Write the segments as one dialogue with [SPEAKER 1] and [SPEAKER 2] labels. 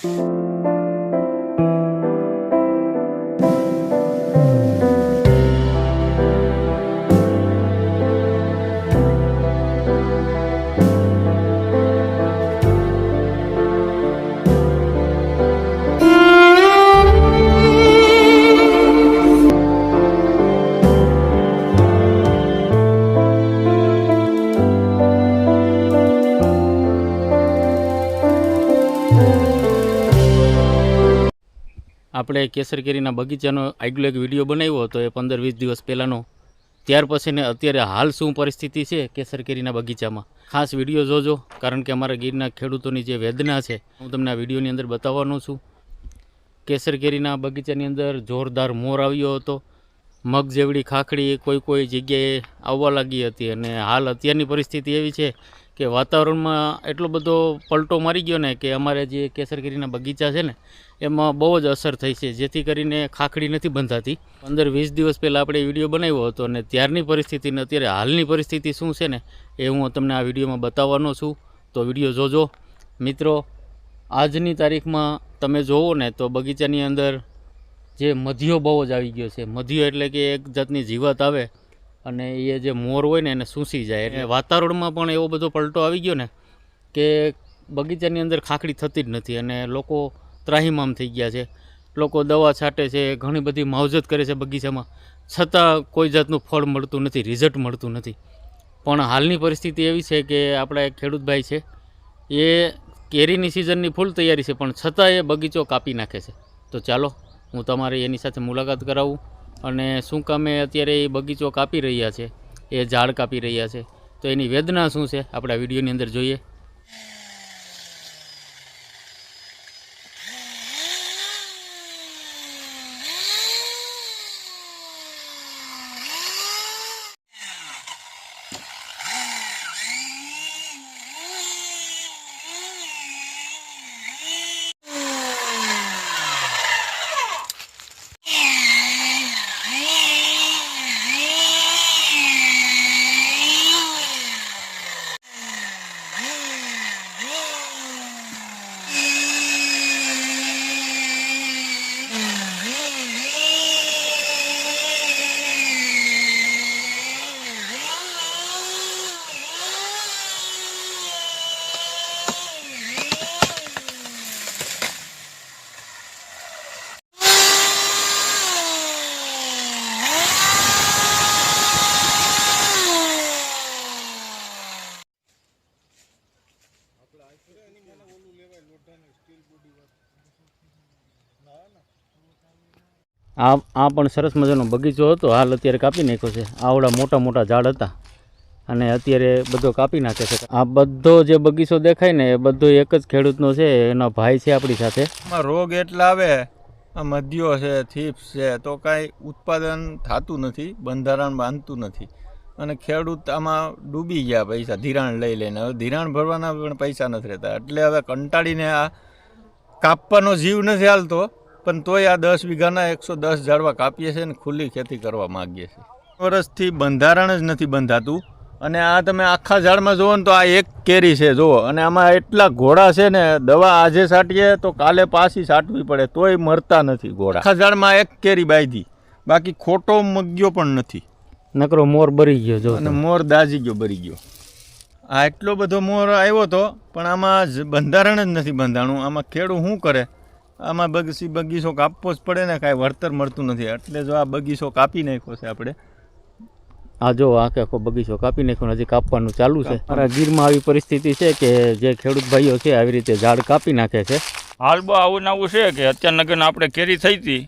[SPEAKER 1] Thank you. આપણે કેસર કેરીના બગીચાનો આગલો એક વીડિયો બનાવ્યો હતો એ પંદર વીસ દિવસ પહેલાંનો. ત્યાર પછી ને અત્યારે હાલ શું પરિસ્થિતિ છે કેસર કેરીના બગીચામાં? ખાસ વીડિયો જોજો, કારણ કે અમારા ગીરના ખેડૂતોની જે વેદના છે, હું તમને આ વિડીયોની અંદર બતાવવાનો છું. કેસર કેરીના બગીચાની અંદર જોરદાર મોર આવ્યો હતો. મગ જેવડી ખાખડી કોઈ કોઈ જગ્યાએ આવવા લાગી હતી અને હાલ અત્યારની પરિસ્થિતિ એવી છે કે વાતાવરણમાં એટલો બધો પલટો મારી ગયો ને કે અમારે જે કેસર કેરીના બગીચા છે ને એમાં બહુ જ અસર થઈ છે. જેથી કરીને ખાખડી નથી બંધાતી. પંદર વીસ દિવસ પહેલાં આપણે વીડિયો બનાવ્યો હતો અને ત્યારની પરિસ્થિતિને અત્યારે હાલની પરિસ્થિતિ શું છે ને એ હું તમને આ વિડીયોમાં બતાવવાનો છું. તો વીડિયો જોજો. મિત્રો આજની તારીખમાં તમે જોવો ને તો બગીચાની અંદર જે મધ્યો બહુ જ આવી ગયો છે. મધ્યો એટલે કે એક જાતની જીવત આવે અને એ જે મોર હોય ને એને સૂંસી જાય. એટલે વાતાવરણમાં પણ એવો બધો પલટો આવી ગયો ને કે બગીચાની અંદર ખાખડી થતી જ નથી અને લોકો ત્રાહીમામ થઈ ગયા છે. લોકો દવા છાંટે છે, ઘણી બધી માવજત કરે છે બગીચામાં. છતાં કોઈ જાતનું ફળ મળતું નથી રિઝલ્ટ મળતું નથી. પણ હાલની પરિસ્થિતિ એવી છે કે આપણા એક ખેડૂતભાઈ છે, એ કેરીની સિઝનની ફૂલ તૈયારી છે, પણ છતાં એ બગીચો કાપી નાખે છે. તો ચાલો, હું તમારી એની સાથે મુલાકાત કરાવું અને શું કામે અત્યારે એ બગીચો કાપી રહ્યા છે, એ ઝાડ કાપી રહ્યા છે. તો એની વેદના શું છે? આપણા વિડીયોની અંદર જોઈએ. આ આ પણ સરસ મજાનો બગીચો હતો. હાલ અત્યારે કાપી નાખ્યો છે. આવડા મોટા મોટા ઝાડ હતા. અને અત્યારે બધો કાપી નાખે છે. આ બધો જે બગીચો દેખાય ને, એ બધો એક જ ખેડૂતનો છે. એનો ભાઈ છે આપણી સાથે.
[SPEAKER 2] રોગ એટલા આવે. આ મધ્યો છે થીપ્સ છે, તો કાંઈ ઉત્પાદન થતું નથી, બંધારણ બાંધતું નથી. અને ખેડૂત આમાં ડૂબી ગયા પૈસા, ધિરાણ લઈ લઈને. હવે ધિરાણ ભરવાના પણ પૈસા નથી રહેતા. એટલે હવે કંટાળીને આ કાપવાનો જીવ નથી હાલતો. પણ તોય આ દસ વીઘાના એકસો દસ ઝાડવા કાપીએ છીએ અને ખુલ્લી ખેતી કરવા માગીએ છીએ. વર્ષથી બંધારણ જ નથી બંધાતું. અને આ તમે આખા ઝાડમાં જુઓ ને તો આ એક કેરી છે જુઓ. અને આમાં એટલા ઘોડા છે ને દવા આજે છાંટીએ તો કાલે પાછી છાંટવી પડે તોય મરતા નથી ઘોડા. આખા ઝાડમાં એક કેરી બાંધી. બાકી ખોટો મગ્યો પણ નથી.
[SPEAKER 1] નકરો મોર બરી ગયો જો
[SPEAKER 2] અને મોર દાજી ગયો બરી ગયો. આ એટલો બધો મોર આવ્યો હતો પણ આમાં બંધારણ જ નથી બંધાણું. આમાં ખેડૂત શું કરે? આમાં બગસી બગીચો કાપવો જ પડે ને કાંઈ વળતર મળતું નથી. એટલે જો આ બગીચો કાપી નાખ્યો છે આપણે.
[SPEAKER 1] આ જો આખે આખો બગીચો કાપી નાખ્યો હજી કાપવાનું ચાલુ છે. મારા ગીરમાં આવી પરિસ્થિતિ છે કે જે ખેડૂત ભાઈઓ છે આવી રીતે ઝાડ કાપી નાખે છે.
[SPEAKER 3] હાલ બહુ આવું ને આવું છે કે અત્યારના આપણે કેરી થઈ હતી.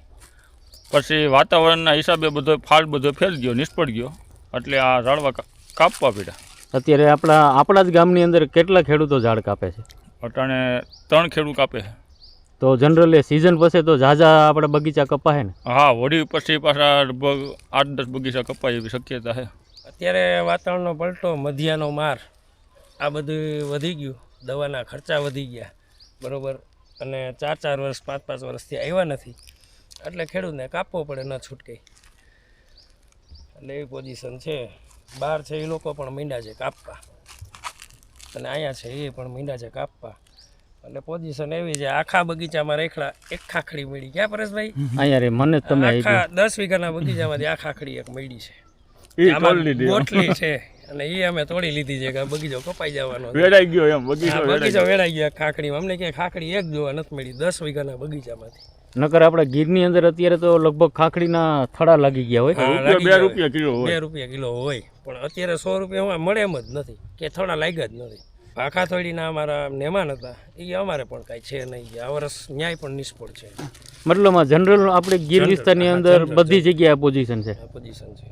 [SPEAKER 3] પછી વાતાવરણના હિસાબે બધો ફાલ બધો ફેલ ગયો નિષ્ફળ ગયો. એટલે આ ઝાડવા કાપવા પડ્યા.
[SPEAKER 1] અત્યારે આપણા આપણા જ ગામની અંદર કેટલા ખેડૂતો ઝાડ કાપે છે?
[SPEAKER 3] અટાણે ત્રણ ખેડૂત કાપે છે.
[SPEAKER 1] તો જનરલી સિઝન પછી તો ઝાઝા આપણે બગીચા કપાય ને?
[SPEAKER 3] હા વળી પછી પાછા લગભગ આઠ દસ બગીચા કપાય એવી શક્યતા છે.
[SPEAKER 4] અત્યારે વાતાવરણનો પલટો મધ્યાનો માર આ બધું વધી ગયું. દવાના ખર્ચા વધી ગયા બરાબર? અને ચાર ચાર વર્ષ પાંચ પાંચ વર્ષથી આવ્યા નથી. એટલે ખેડૂતને કાપવો પડે ન છૂટકે. એટલે એવી પોઝિશન છે. બહાર છે એ લોકો પણ મીંડા છે કાપવા. અને અહીંયા છે એ પણ મીંડા છે કાપવા. એટલે પોઝિશન એવી છે. આખા બગીચામાં રેખડા એક ખાખડી મળી. ક્યાં પરેશભાઈ?
[SPEAKER 1] અહીંયા રે મને તમે
[SPEAKER 4] આખા દસ વીઘાના બગીચામાંથી આ ખાખડી એક મળી છે.
[SPEAKER 3] એ
[SPEAKER 4] આમાં
[SPEAKER 3] તોડી લીધી
[SPEAKER 4] ગોટલી છે. અને એ અમે તોડી લીધી છે કે બગીચો કપાઈ જવાનો.
[SPEAKER 3] વેડાઈ ગયો એમ બગીચો
[SPEAKER 4] બગીચો વેડાઈ ગયા ખાખડીમાં. અમને ક્યાંય ખાખડી એક જોવા નથી મળી દસ વીઘાના બગીચામાંથી.
[SPEAKER 1] નકર આપણે ગીરની અંદર અત્યારે તો લગભગ ખાખડીના થડા લાગી ગયા હોય.
[SPEAKER 3] બે રૂપિયા કિલો હોય.
[SPEAKER 4] બે રૂપિયા કિલો હોય. પણ અત્યારે સો રૂપિયા મળે એમ જ નથી. કે થડા લાગ્યા જ નથી. થોડીના અમારા મહેમાન હતા એ અમારે પણ કાંઈ છે નહીં. આ વર્ષ ન્યાય પણ નિષ્ફળ છે.
[SPEAKER 1] મતલબમાં જનરલ આપણે ગીર વિસ્તારની અંદર બધી જગ્યાએ પોઝિશન છે.
[SPEAKER 4] પોઝિશન છે.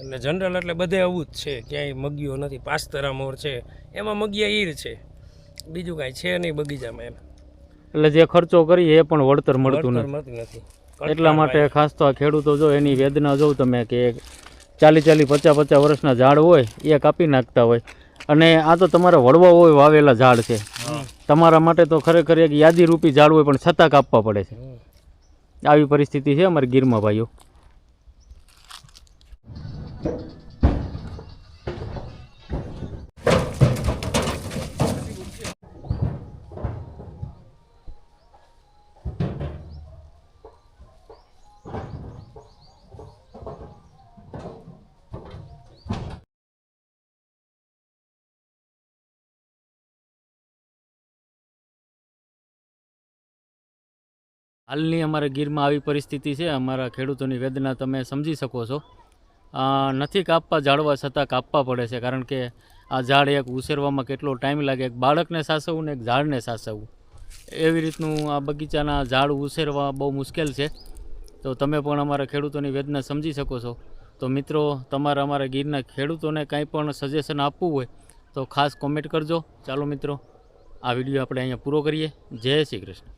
[SPEAKER 4] એટલે જનરલ એટલે બધે આવું જ છે ક્યાંય મગીઓ નથી. પાસ્તરા મોર છે એમાં મગિયા ઈર છે. બીજું કાંઈ છે નહીં બગીચામાં એમ.
[SPEAKER 1] એટલે જે ખર્ચો કરીએ એ પણ વળતર મળતું
[SPEAKER 4] વળતર
[SPEAKER 1] નથી.
[SPEAKER 4] મળતું નથી.
[SPEAKER 1] એટલા માટે ખાસ તો આ ખેડૂતો જો એની વેદના જોઉં તમે કે ચાલી ચાલી પચાસ પચાસ વર્ષના ઝાડ હોય એ કાપી નાખતા હોય. અને આ તો તમારે વડવા હોય વાવેલા ઝાડ છે. તમારા માટે તો ખરેખર એક યાદી રૂપી ઝાડ હોય પણ છતાં કાપવા પડે છે. આવી પરિસ્થિતિ છે અમારી ગીરમાં ભાઈઓ. હાલની અમારા ગીરમાં આવી પરિસ્થિતિ છે. અમારા ખેડૂતોની વેદના તમે સમજી શકો છો. નથી કાપવા, ઝાડવા છતાં કાપવા પડે છે. કારણ કે આ ઝાડ એક ઉછેરવામાં કેટલો ટાઈમ લાગે. એક બાળકને સાસવવું ને એક ઝાડને સાસવવું. એવી રીતનું આ બગીચાના ઝાડ ઉછેરવા બહુ મુશ્કેલ છે. તો તમે પણ અમારા ખેડૂતોની વેદના સમજી શકો છો. તો મિત્રો, તમારા અમારા ગીરના ખેડૂતોને કાંઈ પણ સજેશન આપવું હોય, તો ખાસ કોમેન્ટ કરજો. ચાલો મિત્રો, આ વીડિયો આપણે અહીંયા પૂરો કરીએ. જય શ્રી કૃષ્ણ.